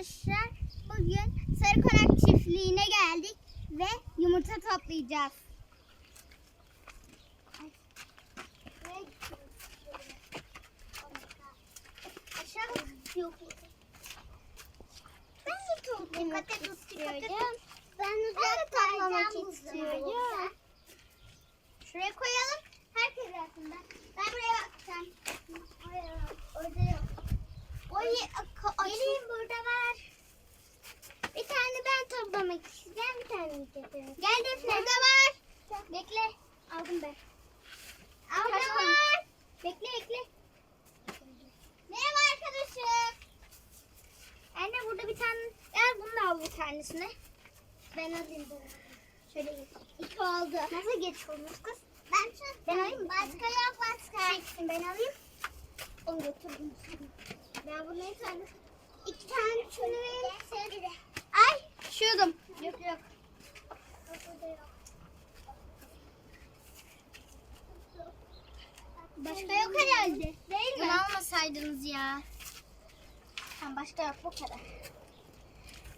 arkadaşlar. Bugün Sarıkonak çiftliğine geldik ve yumurta toplayacağız. Ben de toplamak istiyorum. Ben uzak toplamak istiyorum. Şuraya koyalım. Herkes arasında. Ben buraya bakacağım. Oraya, orada yok. Oraya, Gelin burada var. İstiyorum. Bir tane getireyim. Gel Defne. Burada var. Bekle. Aldım ben. Aldım var. Bekle bekle. Merhaba arkadaşım. Anne burada bir tane. Gel bunu da al bir tanesini. Ben alayım bunu. Şöyle geç. İki oldu. Nasıl geçiyorsunuz kız? Ben şu ben alayım? Başka yok başka. Çeksin ben alayım. Onu götürdüm. Ben bunu bir tane. İki tane şunu verin. Ay şuyordum. Yok yok. Başka yok herhalde. Değil mi? Bunu almasaydınız ya. Tamam başka yok bu kadar.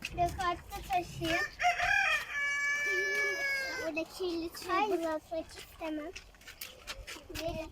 Bir kartta taşıyayım. Burada kirli çay. Hayır. istemem. Verin.